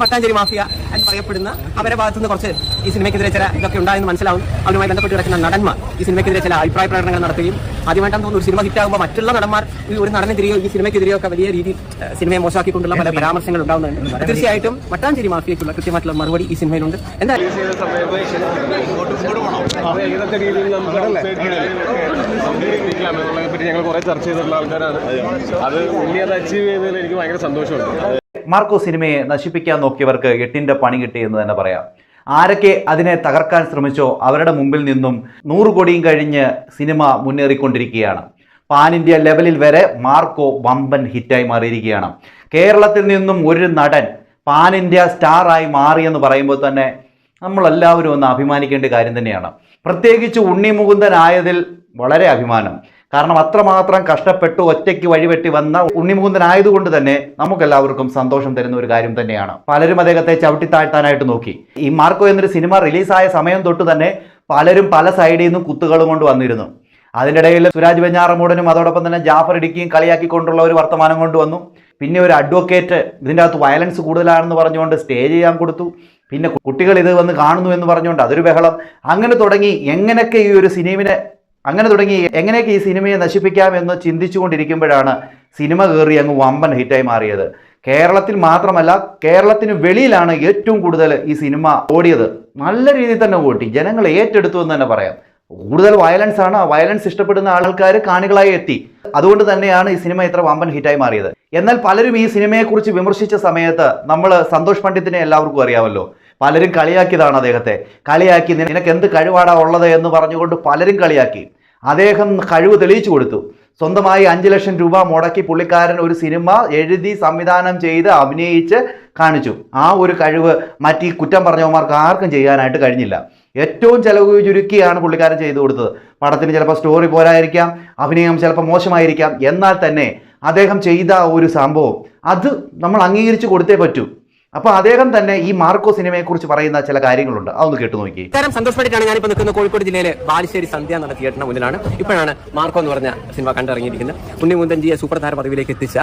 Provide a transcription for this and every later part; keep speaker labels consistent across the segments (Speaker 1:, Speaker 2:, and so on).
Speaker 1: Mattancherry mafia എന്ന് പറയപ്പെടുന്ന അവരെ ഭാഗത്തു നിന്ന് കുറച്ച് ഈ സിനിമയ്ക്കെതിരെ ചില ഇതൊക്കെ ഉണ്ടായെന്ന് മനസ്സിലാവും. അവരുമായി ബന്ധപ്പെട്ട് കിടക്കുന്ന നടന്മാർ ഈ സിനിമയ്ക്കെതിരെ ചില അഭിപ്രായ പ്രകടനങ്ങൾ നടത്തുകയും ആദ്യമായിട്ടാണ് തോന്നുന്നു ഒരു സിനിമ ഹിറ്റാകുമ്പോൾ മറ്റുള്ള നടന്മാർ ഈ ഒരു നടനെതിരെയോ ഈ സിനിമയ്ക്കെതിരെയോ ഒക്കെ വലിയ രീതിയിൽ സിനിമയെ മോശമാക്കിക്കൊണ്ടുള്ള പല പരാമർശങ്ങൾ ഉണ്ടാവുന്നുണ്ട്. തീർച്ചയായിട്ടും മട്ടാഞ്ചേരി മാഫിയയ്ക്കുള്ള കൃത്യമായിട്ടുള്ള മറുപടി ഈ സിനിമയിലുണ്ട്. എന്തായാലും
Speaker 2: ചെയ്ത സമയത്ത് അപ്പൊ ഏതൊക്കെ രീതിയിൽ നമുക്ക് സംസാരിക്കാം എന്നുള്ളതിനെ പറ്റി ഞങ്ങൾ കുറെ ചർച്ച ചെയ്തിട്ടുള്ള ആൾക്കാരാണ് അത് ഉണ്ണി അത് അച്ചീവ് ചെയ്തതിൽ എനിക്ക് ഭയങ്കര സന്തോഷമുണ്ട്.
Speaker 3: മാർക്കോ സിനിമയെ നശിപ്പിക്കാൻ നോക്കിയവർക്ക് എട്ടിന്റെ പണി കിട്ടി എന്ന് തന്നെ പറയാം. ആരൊക്കെ അതിനെ തകർക്കാൻ ശ്രമിച്ചോ അവരുടെ മുമ്പിൽ നിന്നും നൂറ് കോടിയും കഴിഞ്ഞ് സിനിമ മുന്നേറിക്കൊണ്ടിരിക്കുകയാണ്. പാൻ ഇന്ത്യ ലെവലിൽ വരെ മാർക്കോ വമ്പൻ ഹിറ്റായി മാറിയിരിക്കുകയാണ്. കേരളത്തിൽ നിന്നും ഒരു നടൻ പാൻ ഇന്ത്യ സ്റ്റാറായി മാറിയെന്ന് പറയുമ്പോൾ തന്നെ നമ്മളെല്ലാവരും ഒന്ന് അഭിമാനിക്കേണ്ട കാര്യം തന്നെയാണ്. പ്രത്യേകിച്ച് ഉണ്ണി മുകുന്ദൻ ആയതിൽ വളരെ അഭിമാനം. കാരണം അത്രമാത്രം കഷ്ടപ്പെട്ട് ഒറ്റയ്ക്ക് വഴിവെട്ടി വന്ന ഉണ്ണിമുകുന്ദനായതുകൊണ്ട് തന്നെ നമുക്കെല്ലാവർക്കും സന്തോഷം തരുന്ന ഒരു കാര്യം തന്നെയാണ്. പലരും അദ്ദേഹത്തെ ചവിട്ടി താഴ്ത്താനായിട്ട് നോക്കി. ഈ മാർക്കോ എന്നൊരു സിനിമ റിലീസായ സമയം തൊട്ട് തന്നെ പലരും പല സൈഡിൽ നിന്നും കുത്തുകളും കൊണ്ട് വന്നിരുന്നു. അതിന്റെ ഇടയിൽ സുരാജ് വെഞ്ഞാറമൂടനും അതോടൊപ്പം തന്നെ ജാഫർ ഇടുക്കിയും കളിയാക്കിക്കൊണ്ടുള്ള ഒരു വർത്തമാനം കൊണ്ടുവന്നു പിന്നെ ഒരു അഡ്വക്കേറ്റ് ഇതിന്റെ അകത്ത് വയലൻസ് കൂടുതലാണെന്ന് പറഞ്ഞുകൊണ്ട് സ്റ്റേ ചെയ്യാൻ കൊടുത്തു. പിന്നെ കുട്ടികൾ ഇത് വന്ന് കാണുന്നു എന്ന് പറഞ്ഞുകൊണ്ട് അതൊരു ബഹളം. അങ്ങനെ തുടങ്ങി എങ്ങനെയൊക്കെ ഈ ഒരു സിനിമയെ അങ്ങനെ തുടങ്ങി എങ്ങനെയൊക്കെ ഈ സിനിമയെ നശിപ്പിക്കാം എന്ന് ചിന്തിച്ചുകൊണ്ടിരിക്കുമ്പോഴാണ് സിനിമ കയറി അങ്ങ് വമ്പൻ ഹിറ്റായി മാറിയത്. കേരളത്തിൽ മാത്രമല്ല കേരളത്തിന് വെളിയിലാണ് ഏറ്റവും കൂടുതൽ ഈ സിനിമ ഓടിയത്. നല്ല രീതിയിൽ തന്നെ ഓടി. ജനങ്ങൾ ഏറ്റെടുത്തു എന്ന് തന്നെ പറയാം. കൂടുതൽ വയലൻസ് ആണ്. വയലൻസ് ഇഷ്ടപ്പെടുന്ന ആൾക്കാർ കാണികളായി എത്തി. അതുകൊണ്ട് തന്നെയാണ് ഈ സിനിമ ഇത്ര വമ്പൻ ഹിറ്റായി മാറിയത്. എന്നാൽ പലരും ഈ സിനിമയെക്കുറിച്ച് വിമർശിച്ച സമയത്ത് നമ്മൾ സന്തോഷ് പണ്ഡിത്തിനെ എല്ലാവർക്കും അറിയാമല്ലോ. പലരും കളിയാക്കിയതാണ് അദ്ദേഹത്തെ. കളിയാക്കി നിനക്ക് എന്ത് കഴിവാടാ ഉള്ളത് എന്ന് പറഞ്ഞുകൊണ്ട് പലരും കളിയാക്കി. അദ്ദേഹം കഴിവ് തെളിയിച്ചു കൊടുത്തു. സ്വന്തമായി അഞ്ച് ലക്ഷം രൂപ മുടക്കി പുള്ളിക്കാരൻ ഒരു സിനിമ എഴുതി സംവിധാനം ചെയ്ത് അഭിനയിച്ച് കാണിച്ചു. ആ ഒരു കഴിവ് മറ്റ് കുറ്റം പറഞ്ഞവന്മാർക്ക് ആർക്കും ചെയ്യാനായിട്ട് കഴിഞ്ഞില്ല. ഏറ്റവും ചിലവ് ചുരുക്കിയാണ് പുള്ളിക്കാരൻ ചെയ്തു കൊടുത്തത്. പടത്തിന് ചിലപ്പോൾ സ്റ്റോറി പോരായിരിക്കാം അഭിനയം ചിലപ്പോൾ മോശമായിരിക്കാം. എന്നാൽ തന്നെ അദ്ദേഹം ചെയ്ത ഒരു സംഭവം അത് നമ്മൾ അംഗീകരിച്ചു കൊടുത്തേ പറ്റൂ. അപ്പോൾ അദ്ദേഹം തന്നെ ഈ മാർക്കോ സിനിമയെ കുറിച്ച് പറയുന്ന ചില കാര്യങ്ങളുണ്ട്. അതൊന്ന് കേട്ടു നോക്കി.
Speaker 1: ഇത്തരം സന്തോഷപ്പെട്ടിട്ടാണ് ഞാനിപ്പോൾ നിൽക്കുന്ന കോഴിക്കോട് ജില്ലയിലെ ബാലുശ്ശേരി സന്ധ്യ എന്ന തിയേറ്ററിന് മുന്നിലാണ്. ഇപ്പോഴാണ് മാർക്കോ എന്ന് പറഞ്ഞ സിനിമ കണ്ടിറങ്ങിയിരിക്കുന്നത് ഉണ്ണി മുന്തൻജിയെ സൂപ്പർ താര പദവിയിലേക്ക് എത്തിച്ച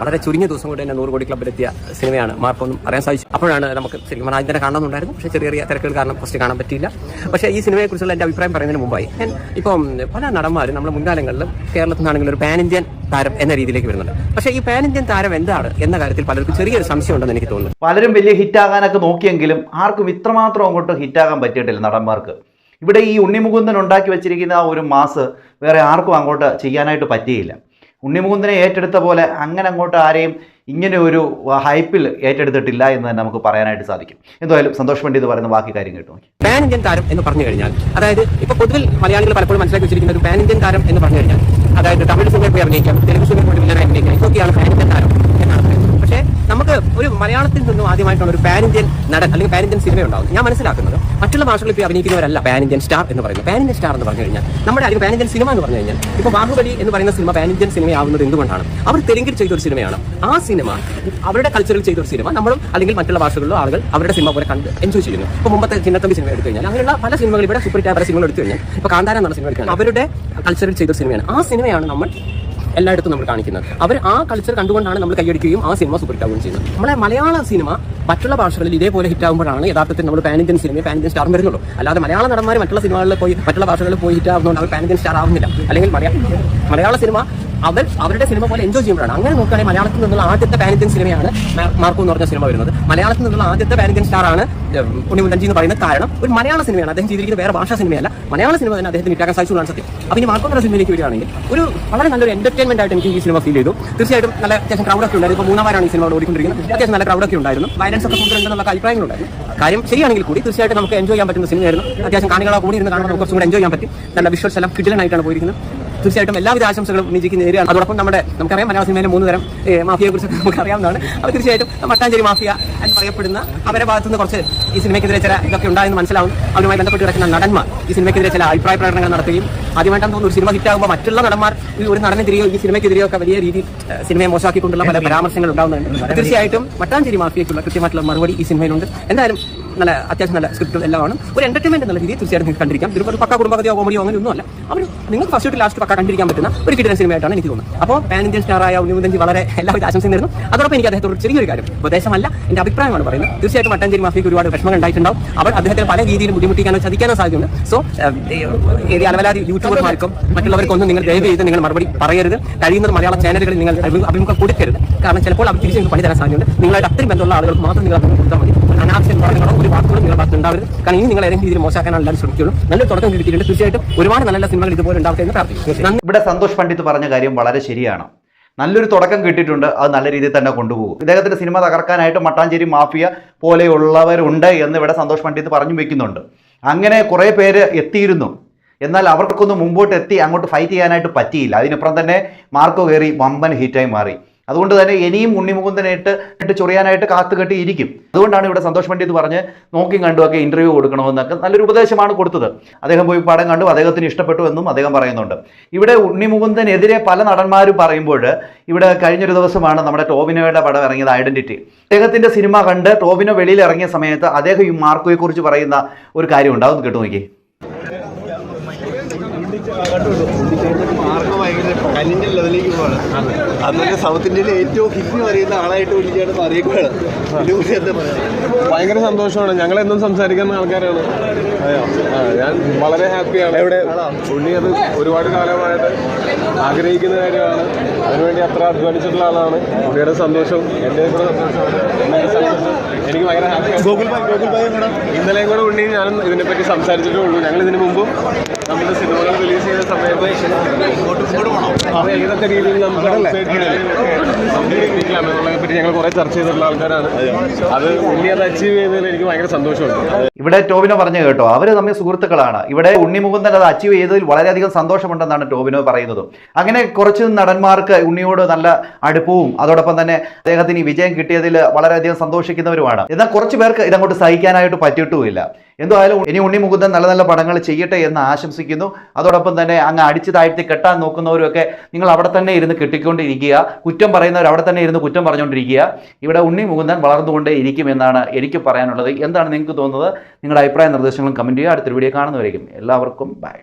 Speaker 1: വളരെ ചുരുങ്ങിയ ദിവസം കൊണ്ട് തന്നെ നൂറ് കോടി ക്ലബിലെത്തിയ സിനിമയാണ് മാർക്കോ എന്ന് അറിയാൻ സാധിച്ചു. അപ്പോഴാണ് നമുക്ക് സിനിമ ആദ്യം തന്നെ കാണണമെന്നുണ്ടായിരുന്നു. പക്ഷേ ചെറിയ ചെറിയ തിരക്കുകൾ കാരണം ഫസ്റ്റ് കാണാൻ പറ്റിയില്ല. പക്ഷേ ഈ സിനിമയെക്കുറിച്ചുള്ള എന്റെ അഭിപ്രായം പറയുന്നതിന് മുമ്പായി ഞാൻ ഇപ്പം പല നടന്മാരും നമ്മുടെ മുൻകാലങ്ങളിലും കേരളത്തിൽ നിന്നാണെങ്കിലും ഒരു പാൻ ഇന്ത്യൻ താരം എന്ന രീതിയിലേക്ക് വരുന്നുണ്ട്. പക്ഷേ ഈ പാൻ ഇന്ത്യൻ താരം എന്താണ് എന്ന കാര്യത്തിൽ പലർക്കും ചെറിയൊരു സംശയം ഉണ്ടെന്ന് എനിക്ക് തോന്നുന്നു.
Speaker 3: പലരും വലിയ ഹിറ്റാകാനൊക്കെ നോക്കിയെങ്കിലും ആർക്കും ഇത്രമാത്രം അങ്ങോട്ട് ഹിറ്റാകാൻ പറ്റിയിട്ടില്ല നടന്മാർക്ക്. ഇവിടെ ഈ ഉണ്ണിമുകുന്ദൻ ഉണ്ടാക്കി വെച്ചിരിക്കുന്ന ആ ഒരു മാസ് വേറെ ആർക്കും അങ്ങോട്ട് ചെയ്യാനായിട്ട് പറ്റിയില്ല. ഉണ്ണിമുകുന്ദനെ ഏറ്റെടുത്ത പോലെ അങ്ങനെ അങ്ങോട്ട് ആരെയും ഇങ്ങനെ ഒരു ഹൈപ്പിൽ ഏറ്റെടുത്തിട്ടില്ല എന്ന് തന്നെ നമുക്ക് പറയാനായിട്ട് സാധിക്കും. എന്തായാലും സന്തോഷ് പണ്ഡിത് പറയുന്ന ബാക്കി കാര്യം കേട്ടു
Speaker 1: പാൻ ഇന്ത്യൻ താരം എന്ന് പറഞ്ഞു കഴിഞ്ഞാൽ അതായത് ഇപ്പൊ പൊതുവിൽ മലയാളികൾ പലപ്പോഴും മനസ്സിലാക്കി വെച്ചിരിക്കുന്ന ഒരു പാൻ ഇന്ത്യൻ താരം എന്ന് പറഞ്ഞു കഴിഞ്ഞാൽ അതായത് തമിഴ് സിനിമയിൽ പോയി അഭിനയിക്കാം തെലുങ്ക് സിനിമയിൽ പോയി അഭിനയിക്കാം ഇതൊക്കെയാണ് പാൻ ഇന്ത്യൻ താരം എന്നാണ് പറയുന്നത് പക്ഷേ നമുക്ക് ഒരു മലയാളത്തിൽ നിന്നും ആദ്യമായിട്ടുള്ള ഒരു പാൻ ഇന്ത്യൻ നടൻ അല്ലെങ്കിൽ പാൻ ഇന്ത്യൻ സിനിമ ഉണ്ടാവും ഞാൻ മനസ്സിലാക്കുന്നത് മറ്റുള്ള ഭാഷകളിൽ ഇപ്പോൾ അഭിനയിക്കുന്നവരല്ല പാൻ ഇന്ത്യൻ സ്റ്റാർ എന്ന് പറയുന്നത്. പാൻ ഇന്ത്യൻ സ്റ്റാർ എന്ന് പറഞ്ഞു കഴിഞ്ഞാൽ നമ്മുടെ അല്ലെങ്കിൽ പാൻ ഇന്ത്യൻ സിനിമ എന്ന് പറഞ്ഞു കഴിഞ്ഞാൽ ഇപ്പോൾ ബാഹുബലി എന്ന് പറയുന്ന സിനിമ പാൻ ഇന്ത്യൻ സിനിമയാവുന്നത് എന്തുകൊണ്ടാണ്? അവർ തെലുങ്കിൽ ചെയ്ത ഒരു സിനിമയാണ് ആ സിനിമ അവരുടെ കൾച്ചറിൽ ചെയ്ത ഒരു സിനിമ നമ്മളും അല്ലെങ്കിൽ മറ്റുള്ള ഭാഷകളിലോ ആളുകൾ അവരുടെ സിനിമ പോലെ കണ്ട് എൻജോയ് ചെയ്യുന്നു. ഇപ്പോൾ മുമ്പത്തെ ചിന്നത്തമ്പി സിനിമ എടുത്തു കഴിഞ്ഞാൽ അങ്ങനെയുള്ള പല സിനിമകൾ ഇവിടെ സൂപ്പർ ഹിറ്റ് പല സിനിമകൾ എടുത്തു കഴിഞ്ഞാൽ ഇപ്പോൾ കാന്താര എന്ന സിനിമ എടുക്കുകയാണ് അവരുടെ കൾച്ചറിൽ ചെയ്ത ഒരു സിനിമയാണ് ആ സിനിമയാണ് നമ്മൾ എല്ലായിടത്തും നമ്മൾ കാണിക്കുന്നത്. അവർ ആ കൾച്ചർ കണ്ടുകൊണ്ടാണ് നമ്മൾ കൈയടിക്കുകയും ആ സിനിമ സൂപ്പർ ഹിറ്റ് ചെയ്യുന്നത്. നമ്മളെ മലയാള സിനിമ മറ്റുള്ള ഭാഷകളിൽ ഇതേപോലെ ഹിറ്റ് ആകുമ്പോഴാണ് യഥാർത്ഥത്തിൽ നമ്മൾ പാൻ ഇന്ത്യൻ സിനിമയെ പാൻ ഇന്ത്യൻ സ്റ്റാർ വരുന്നുള്ളൂ. അല്ലാതെ മലയാള നടന്മാർ മറ്റുള്ള സിനിമകളിൽ പോയി മറ്റുള്ള ഭാഷകളിൽ പോയി ഹിറ്റ് ആവുന്നതുകൊണ്ട് അവർ പാൻ ഇന്ത്യൻ സ്റ്റാർ ആവുന്നില്ല. അല്ലെങ്കിൽ മലയാള മലയാള സിനിമ അവർ അവരുടെ സിനിമ പോലെ എൻജോയ് ചെയ്യുമ്പോഴാണ്. അങ്ങനെ നോക്കുകയാണെങ്കിൽ മലയാളത്തിൽ നിന്നുള്ള ആദ്യത്തെ പാൻ സിനിമയാണ് മാർക്കു എന്ന് പറഞ്ഞ സിനിമ വരുന്നത്. മലയാളത്തിൽ നിന്നുള്ള ആദ്യത്തെ പാൻ ഇന്ത്യൻ സ്റ്റാർ ആണ് ഉണ്ണിമുന്തൻജി എന്ന് പറയുന്നത് കാരണം ഒരു മലയാള സിനിമയാണ്. അദ്ദേഹം ചെയ്തിരിക്കുന്ന വേറെ ഭാഷാ സിനിമയല്ല. മലയാള സിനിമ തന്നെ അദ്ദേഹത്തിന് ഇറ്റാക്കാൻ സാധിച്ചുള്ളതാണ് സത്യം. അപ്പോൾ ഇനി മാർക്കോ എന്ന സിനിമയിലേക്ക് വരികയാണെങ്കിൽ ഒരു വളരെ നല്ലൊരു എന്റർടൈൻമെന്റ് ആയിട്ട് എനിക്ക് ഈ സിനിമ ഫീൽ ചെയ്തു. തീർച്ചയായിട്ടും നല്ല അത്യാവശ്യം ക്രൗഡൊക്കെ ഉണ്ടായിരുന്നു. ഇപ്പോൾ മൂന്നാമാരാണ് ഈ സിനിമ ഓടിക്കൊണ്ടിരിക്കുന്നത്. അത്യാവശ്യം നല്ല ക്രൗഡൊക്കെ ഉണ്ടായിരുന്നു. വയലൻസ് ഒക്കെ കൂടുതലുണ്ടെന്നുള്ള അഭിപ്രായങ്ങളുണ്ടായിരുന്നു കാര്യം ശരിയാണെങ്കിൽ കൂടി തീർച്ചയായിട്ടും നമുക്ക് എൻജോയ് ചെയ്യാൻ പറ്റുന്ന സിനിമയായിരുന്നു. അത്യാവശ്യം കാണികളാണ് കൂടി ഇരുന്ന് കാണുമ്പോൾ നമുക്ക് കുറച്ചും കൂടി എൻജോയ് ചെയ്യാൻ പറ്റും. നല്ല വിഷ്വൽസ് എല്ലാം കിടിലനായിട്ടാണ് പോയിരിക്കുന്നത്. തീർച്ചയായിട്ടും എല്ലാവിധ ആശംസകളും നിജിക്ക് നേരെയാണ് അതോടൊപ്പം നമ്മുടെ നമുക്കറിയാം മലയാള സിനിമയിലെ മൂന്ന് തരം മാഫിയയെ നമുക്ക് അറിയാവുന്നതാണ് അപ്പോൾ തീർച്ചയായിട്ടും മട്ടാഞ്ചേരി മാഫിയ എന്ന് പറയപ്പെടുന്ന അവരുടെ ഭാഗത്തു നിന്ന് കുറച്ച് ഈ സിനിമയ്ക്കെതിരെ ചില ഇതൊക്കെ ഉണ്ടായെന്ന് മനസ്സിലാവും. അവരുമായി ബന്ധപ്പെട്ട് കിടക്കുന്ന നടന്മാർ ഈ സിനിമയ്ക്കെതിരെ ചില അഭിപ്രായ പ്രകടനങ്ങൾ നടത്തുകയും ആദ്യമായിട്ടാണ് തോന്നുന്നു ഒരു സിനിമ ഹിറ്റാകുമ്പോൾ മറ്റുള്ള നടന്മാർ ഒരു നടനെതിരെയോ ഈ സിനിമയ്ക്കെതിരെയോ ഒക്കെ വലിയ രീതിയിൽ സിനിമയെ മോശമാക്കിക്കൊണ്ടുള്ള പല പരാമർശങ്ങൾ ഉണ്ടാവുന്നുണ്ട് തീർച്ചയായിട്ടും മട്ടാഞ്ചേരി മാഫിയയ്ക്കുള്ള കൃത്യമായിട്ടുള്ള മറുപടി ഈ സിനിമയിലുണ്ട്. എന്തായാലും നല്ല അത്യാവശ്യം നല്ല സ്ക്രിപ്റ്റും ആണ് ഒരു എന്റർടൈൻമെന്റ് എന്നുള്ള രീതിയിൽ തീർച്ചയായിട്ടും നിങ്ങൾക്ക് കണ്ടിരിക്കാം. ഇതിപ്പോൾ ഒരു പക്ക കുടുംബകഥയോ കോമഡിയോ അങ്ങനെ ഒന്നുമല്ല അവർ നിങ്ങൾക്ക് ഫസ്റ്റ് ലാസ്റ്റ് പക്ക കണ്ടിരിക്കാൻ പറ്റുന്ന ഒരു കിട്ടുന്ന സിനിമയായിട്ടാണ് എനിക്ക് തോന്നുന്നത്. അപ്പോൾ പാൻ ഇന്ത്യൻ സ്റ്റാറായ ഉണ്ണിമുതഞ്ചി വളരെ എല്ലാവിധ ആശംസയും തരുന്നു അതോടൊപ്പം എനിക്ക് അദ്ദേഹത്തോട് ചെറിയൊരു കാര്യം. ഉപദേശമല്ല എന്റെ അഭിപ്രായമാണ് പറയുന്നത്. തീർച്ചയായിട്ടും മട്ടാഞ്ചേരി മാഫിക്ക് ഒരുപാട് വിഷമങ്ങൾ ഉണ്ടായിട്ടുണ്ടാവും. അവർ അദ്ദേഹത്തെ പല രീതിയിലും ബുദ്ധിമുട്ടിക്കാനോ ചതിക്കാനോ സാധ്യതയുണ്ട്. സോ ഏത് അലവലാതി യൂട്യൂബർമാർക്കും മറ്റുള്ളവർക്കൊന്നും നിങ്ങൾ ദയവ് ചെയ്ത് നിങ്ങൾ മറുപടി പറയരുത്. കഴിയുന്നത് മലയാള ചാനലുകളിൽ നിങ്ങൾ അഭിമുഖം കൊടുക്കരുത്. കാരണം ചിലപ്പോൾ അവർ തിരിച്ചു പണി തരാൻ സാധ്യതയുണ്ട്. നിങ്ങളായിട്ട് അത്രയും ബന്ധമുള്ള ആളുകൾക്ക് മാത്രം നിങ്ങൾ കൊടുത്താൽ മതി. അനാവശ്യ ഒരു വാക്കുകളും നിങ്ങളുടെ ഭാഗത്ത് ഉണ്ടാവരുത് കാരണം ഇനി നിങ്ങൾ ഏതെങ്കിലും രീതിയിൽ മോശമാക്കാൻ എല്ലാവരും ശ്രമിക്കുള്ളൂ നല്ല തുടക്കം കിട്ടിയിട്ടുണ്ട് തീർച്ചയായിട്ടും ഒരുപാട് നല്ല സിനിമകൾ ഇതുപോലെ ഉണ്ടാവട്ടെ എന്ന്
Speaker 3: ഇവിടെ സന്തോഷ് പണ്ഡിറ്റ് പറഞ്ഞ കാര്യം വളരെ ശരിയാണ്. നല്ലൊരു തുടക്കം കിട്ടിയിട്ടുണ്ട് അത് നല്ല രീതിയിൽ തന്നെ കൊണ്ടുപോകും. ഇദ്ദേഹത്തിന്റെ സിനിമ തകർക്കാനായിട്ട് മട്ടാഞ്ചേരി മാഫിയ പോലെയുള്ളവരുണ്ട് എന്ന് ഇവിടെ സന്തോഷ് പണ്ഡിറ്റ് പറഞ്ഞു വെക്കുന്നുണ്ട്. അങ്ങനെ കുറേ പേര് എത്തിയിരുന്നു. എന്നാൽ അവർക്കൊന്നും മുമ്പോട്ട് എത്തി അങ്ങോട്ട് ഫൈറ്റ് ചെയ്യാനായിട്ട് പറ്റിയില്ല. അതിനപ്പുറം തന്നെ മാർക്കോ കയറി വമ്പൻ ഹിറ്റായി മാറി. അതുകൊണ്ട് തന്നെ ഇനിയും ഉണ്ണിമുകുന്ദനായിട്ട് ഇട്ട് ചൊറിയാനായിട്ട് കാത്തുകെട്ടി ഇരിക്കും അതുകൊണ്ടാണ് ഇവിടെ സന്തോഷ് പണ്ഡിത് പറഞ്ഞ് നോക്കി കണ്ടുമൊക്കെ ഇന്റർവ്യൂ കൊടുക്കണമെന്നൊക്കെ നല്ലൊരു ഉപദേശമാണ് കൊടുത്തത്. അദ്ദേഹം പോയി പടം കണ്ടു അദ്ദേഹത്തിന് ഇഷ്ടപ്പെട്ടു എന്നും അദ്ദേഹം പറയുന്നുണ്ട്. ഇവിടെ ഉണ്ണിമുകുന്ദനെതിരെ പല നടന്മാരും പറയുമ്പോൾ ഇവിടെ കഴിഞ്ഞൊരു ദിവസമാണ് നമ്മുടെ ടോവിനോയുടെ പടം ഇറങ്ങിയത് ഐഡന്റിറ്റി അദ്ദേഹത്തിന്റെ സിനിമ കണ്ട് ടോവിനോ വെളിയിൽ ഇറങ്ങിയ സമയത്ത് അദ്ദേഹം ഈ മാർക്കോയെ കുറിച്ച് പറയുന്ന ഒരു കാര്യം ഉണ്ടാവും കേട്ടു നോക്കി
Speaker 4: ഭയങ്കര കല്ലിന്റെ ലെവലിലേക്ക് പോവാണ്. അതുപോലെ സൗത്ത് ഇന്ത്യയിലെ ഏറ്റവും ഹിന്ദി അറിയുന്ന ആളായിട്ട് വിളിക്കുകയാണ് അറിയിക്കുകയാണ്
Speaker 2: ഭയങ്കര സന്തോഷമാണ്. ഞങ്ങൾ എന്നും സംസാരിക്കുന്ന ആൾക്കാരാണ്. ഞാൻ വളരെ ഹാപ്പിയാണ്. എവിടെ? ഉണ്ണി അത് ഒരുപാട് കാലമായിട്ട് ആഗ്രഹിക്കുന്ന കാര്യമാണ്. അതിനുവേണ്ടി അത്ര അധ്വാനിച്ചിട്ടുള്ള ആളാണ്. ഉണ്ണിയുടെ സന്തോഷം എന്റെ കൂടെ സന്തോഷമാണ് എനിക്ക് ഭയങ്കര ഹാപ്പിയാണ്.
Speaker 4: ഗൂഗിൾ പേ ഗൂഗിൾ പേ കൂടെ
Speaker 2: ഇന്നലെയും കൂടെ ഉണ്ണി ഞാനും ഇതിനെപ്പറ്റി സംസാരിച്ചിട്ടേ ഉള്ളൂ. ഞങ്ങൾ ഇതിനു മുമ്പും നമ്മുടെ സിനിമകൾ റിലീസ് ചെയ്ത സമയത്ത് അപ്പോൾ ഏതൊക്കെ രീതിയിൽ നമുക്ക് സംസാരിക്കാം എന്നുള്ളതിനെ പറ്റി ഞങ്ങൾ കുറേ ചർച്ച ചെയ്തിട്ടുള്ള ആൾക്കാരാണ്. അത്. ഉണ്ണി അത് അച്ചീവ് ചെയ്തതിൽ എനിക്ക് ഭയങ്കര സന്തോഷമുണ്ട്.
Speaker 3: ഇവിടെ ടോവിനോ പറഞ്ഞു കേട്ടോ അവർ തമ്മിൽ സുഹൃത്തുക്കളാണ്. ഇവിടെ ഉണ്ണിമുകുന്ദൻ അത് അച്ചീവ് ചെയ്തതിൽ വളരെയധികം സന്തോഷമുണ്ടെന്നാണ് ടോവിനോ പറയുന്നത്. അങ്ങനെ കുറച്ച് നടന്മാർക്ക് ഉണ്ണിയോട് നല്ല അടുപ്പവും അതോടൊപ്പം തന്നെ അദ്ദേഹത്തിന് ഈ വിജയം കിട്ടിയതിൽ വളരെയധികം സന്തോഷിക്കുന്നവരുമാണ്. എന്നാൽ കുറച്ച് പേർക്ക് ഇതങ്ങോട്ട് സഹിക്കാനായിട്ട് പറ്റിയിട്ടുമില്ല. എന്തായാലും ഇനി ഉണ്ണി ഉണ്ണിമുകുന്ദൻ നല്ല നല്ല പടങ്ങൾ ചെയ്യട്ടെ എന്ന് ആശംസിക്കുന്നു. അതോടൊപ്പം തന്നെ അങ്ങ് അടിച്ചു താഴ്ത്തി കെട്ടാൻ നോക്കുന്നവരൊക്കെ നിങ്ങൾ അവിടെ തന്നെ ഇരുന്ന് കെട്ടിക്കൊണ്ടിരിക്കുക. കുറ്റം പറയുന്നവർ അവിടെ തന്നെ ഇരുന്ന് കുറ്റം പറഞ്ഞുകൊണ്ടിരിക്കുക. ഇവിടെ ഉണ്ണി മുകുന്ദൻ വളർന്നുകൊണ്ടേ ഇരിക്കുമെന്നാണ് എനിക്ക് പറയാനുള്ളത്. എന്താണ് നിങ്ങൾക്ക് തോന്നുന്നത്? നിങ്ങളുടെ അഭിപ്രായ നിർദ്ദേശങ്ങളും കമന്റ് ചെയ്യുക. അടുത്തൊരു വീഡിയോ കാണുന്നവരേക്കും എല്ലാവർക്കും ബൈ.